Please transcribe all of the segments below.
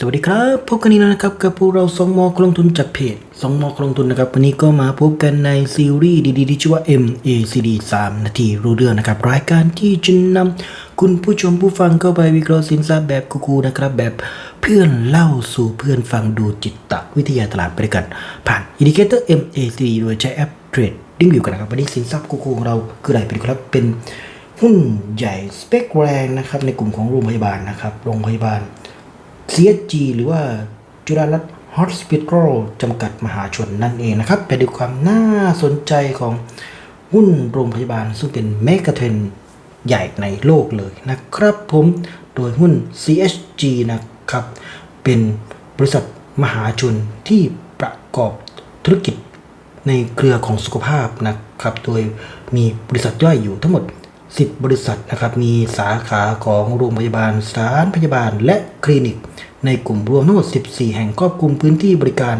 สวัสดีครับพบกันอีกแล้วนะครับกับพวกเราสองมอกลงทุนจากเพจสองมอกลงทุนนะครับวันนี้ก็มาพบกันในซีรีส์ดีๆที่ชื่อว่า MACD 3 นาทีรู้เรื่องนะครับรายการที่จะนำคุณผู้ชมผู้ฟังเข้าไปวิเคราะห์สินทรัพย์แบบคูลๆนะครับแบบเพื่อนเล่าสู่เพื่อนฟังดูจิตตวิทยาตลาดไปด้วยกัน ผ่านอินดิเคเตอร์ MACD โดยใช้แอปเทรดดิ้งวิวกันนะครับวันนี้สินทรัพย์คูลๆของเราคืออะไรเป็นครับเป็นหุ้นใหญ่สเปคแรงนะครับในกลุ่มของโรงพยาบาลนะครับโรงพยาบาล CSG หรือว่าจุฬารัตน์ฮอสพิทอลจำกัดมหาชนนั่นเองนะครับ ไปดูความน่าสนใจของหุ้นโรงพยาบาล ซึ่งเป็นเมกะเทรนใหญ่ในโลกเลยนะครับผมโดยหุ้น CSG นะครับ เป็นบริษัทมหาชนที่ประกอบธุรกิจในเครือของสุขภาพนะครับ โดยมีบริษัทย่อยอยู่ทั้งหมด 10 บริษัทนะครับ มีสาขาของโรงพยาบาลสถานพยาบาลและคลินิก ในกลุ่มรวมทั้งหมด 14 แห่งครอบคลุมพื้นที่บริการ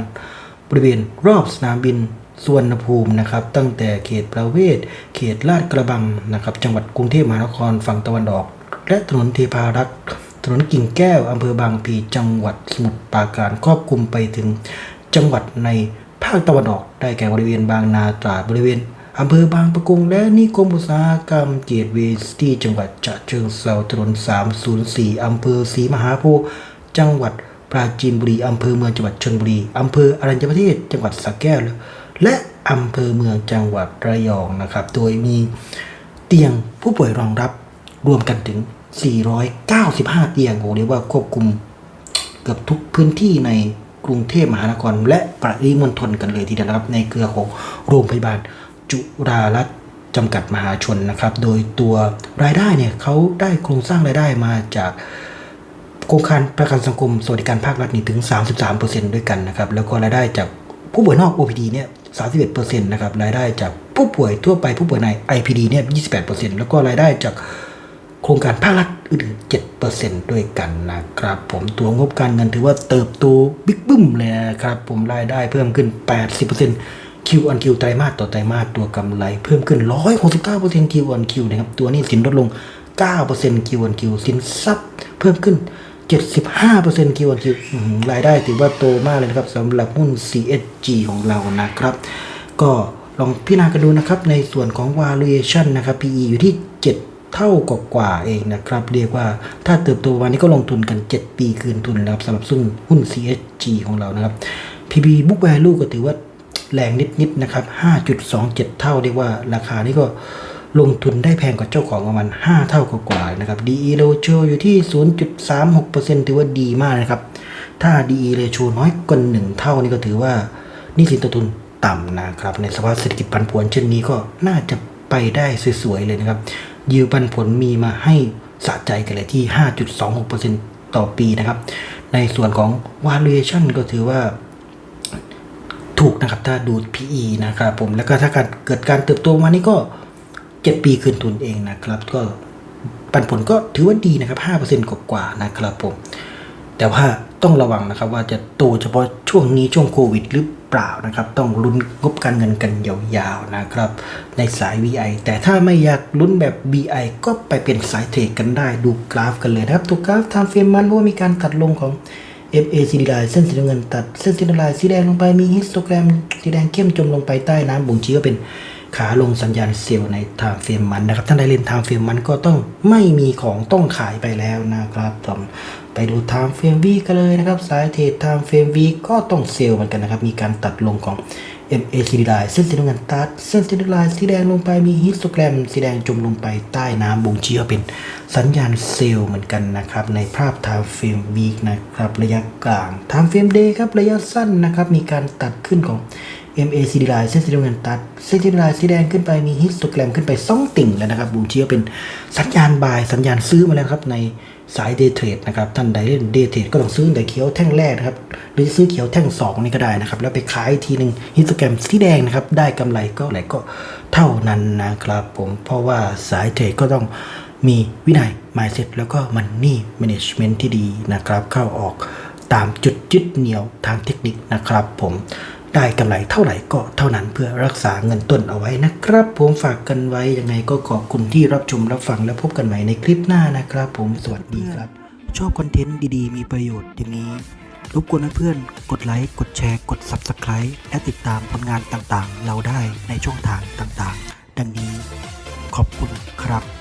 บริเวณรอบสนามบินสุวรรณภูมินะครับ ตั้งแต่เขตประเวศ เขตลาดกระบังนะครับ จังหวัดกรุงเทพมหานครฝั่งตะวันออก และถนนเทพารักษ์ถนนกิ่งแก้วอำเภอบางพีจังหวัดสมุทรปราการครอบคลุมไปถึงจังหวัดในภาคตะวันออก ได้แก่บริเวณบางนาตราดบริเวณ อำเภอบางปะกงและนิคมอุตสาหกรรมเกตเวย์ที่จังหวัดฉะเชิงเทราถนน 304 อำเภอศรีมหาโพธิ์จังหวัดปราจีนบุรี อำเภอเมืองจังหวัดชลบุรี อำเภออรัญญประเทศ จังหวัดสระแก้ว และอำเภอเมืองจังหวัดระยองนะครับ โดยมีเตียงผู้ป่วยรองรับรวมกันถึง 495 เตียงโอ้เรียกว่าควบคุมเกือบทุกพื้นที่ในกรุงเทพมหานคร และปริมณฑลกันเลยทีเดียวนะครับ ในเครือของโรงพยาบาล จุฬารัตจำกัดมหาชนนะครับ โดยตัวรายได้เนี่ยเขาได้โครงสร้างรายได้มาจากโครงการประกันสังคมสวัสดิการภาครัฐนี่ถึง 33%ด้วยกันนะครับ แล้วก็รายได้จากผู้ป่วยนอก OPD เนี่ย31%นะครับ รายได้จากผู้ป่วยทั่วไปผู้ป่วยใน IPD เนี่ย28%แล้วก็รายได้จากโครงการภาครัฐอื่นๆ7%ด้วยกันนะครับ ผมตัวงบการเงินถือว่าเติบโตบิ๊กบึ้มเลยนะครับ ผมรายได้เพิ่มขึ้น 80% Q on Q ไตรมาสต่อไตรมาสตัวกำไร เพิ่มขึ้น 169% Q on Q นะครับ ตัวนี้สินลดลง9% Q on Q สินทรัพย์เพิ่มขึ้น 75% Q on Q อื้อหือรายได้ถือว่าโตมากเลยนะครับสำหรับหุ้น CSG ของเรานะครับ ก็ลองพิจารณากันดูนะครับ ในส่วนของ valuation นะครับ PE อยู่ที่ 7 เท่ากว่าๆเองนะครับ เรียกว่าถ้าเติบโตวันนี้ก็ลงทุนกัน 7 ปีคืนทุนนะครับสำหรับซึ่งหุ้น CSG ของเรานะครับ PB book value ก็ถือว่า แรงนิดๆนะครับ 5.27 เท่าเรียกว่าราคานี้ก็ลงทุนได้แพงกว่าเจ้าของประมาณ 5 เท่ากว่าๆนะครับ DE ratio อยู่ที่ 0.36%ถือว่าดีมากนะครับ ถ้า DE ratio น้อยกว่า1เท่านี่ก็ถือว่านี่สินต้นทุนต่ำนะครับ ในสภาพเศรษฐกิจผันผวนเช่นนี้ก็น่าจะไปได้สวยๆเลยนะครับ ยิวปันผลมีมาให้สะใจกันเลยที่ 5.26%ต่อปีนะครับ ในส่วนของ valuation ก็ถือว่า ถูกนะครับ ถ้าดู PE นะครับผมแล้วก็ถ้าการเกิดการเติบโตมานี่ก็ 7 ปีคืนทุนเองนะครับ ก็ปันผลก็ถือว่าดีนะครับ5%กว่าๆนะครับผมแต่ว่าต้องระวังนะครับว่าจะโตเฉพาะช่วงนี้ช่วงโควิดหรือเปล่านะครับ ต้องลุ้นงบการเงินกันยาวๆนะครับ ในสาย VI แต่ถ้าไม่อยากลุ้นแบบ BI ก็ไปเป็นสายเทรดกันได้ดูกราฟกันเลยนะครับตัวกราฟทำเฟรมมันว่ามีการตัดลงของ MACD ไลน์เส้นสีน้ำเงินตัดเส้นสีน้ำลายสีแดงลงไปมีฮิสโตแกรมสีแดงเข้มจมลงไปใต้น้ำบ่งชี้ว่าเป็นขาลงสัญญาณเซลล์ในทางเฟรมมันนะครับท่านใดเล่นทางเฟรมมันก็ต้องไม่มีของต้องขายไปแล้วนะครับต้อง ไปดูไทม์เฟรมวีกันเลยนะครับ สายเทรดไทม์เฟรมวีก็ต้องเซลล์เหมือนกันนะครับ มีการตัดลงของ MACD ไลน์เส้นสีน้ำเงินตัด เส้นสีน้ำลายสีแดงลงไป มีฮิสโตแกรมสีแดงจมลงไปใต้น้ำบ่งชี้ว่าเป็นสัญญาณเซลล์เหมือนกันนะครับ ในภาพ time frame week นะครับ ระยะกลาง time frame day ครับ ระยะสั้นนะครับ มีการตัดขึ้นของ MACD ไลน์เส้นสีน้ำเงินตัด เส้นสีน้ำลายสีแดงขึ้นไป มีฮิสโตแกรมขึ้นไปสองติ่งแล้วนะครับบ่งชี้ว่าเป็นสัญญาณบาย สัญญาณซื้อมาแล้วครับใน สายเดย์เทรดนะครับท่านใดเล่นเดย์เทรดก็ต้องซื้อแต่เขียวแท่งแรกนะครับหรือซื้อเขียวแท่งสองนี่ก็ได้นะครับ แล้วไปขายทีหนึ่งฮิสแกรมสีแดงนะครับได้กำไรก็อะไหลก็เท่านั้นนะครับผมเพราะว่าสายเทรดก็ต้องมีวินัย mindset แล้วก็มันนี่ management ที่ดีนะครับ เข้าออกตามจุดยึดเหนี่ยวทางเทคนิคนะครับผม ได้กำไรเท่าไหร่ก็เท่านั้นเพื่อรักษาเงินต้นเอาไว้นะครับ ผมฝากกันไว้ยังไงก็ขอบคุณที่รับชมรับฟังและพบกันใหม่ในคลิปหน้านะครับ ผมสวัสดีครับ ชอบคอนเทนต์ดีๆ มีประโยชน์อย่างนี้รบกวนเพื่อนกดไลค์ กดแชร์ กด Subscribe และติดตามผลงานต่างๆ เราได้ในช่องทางต่างๆ ดังนี้ขอบคุณครับ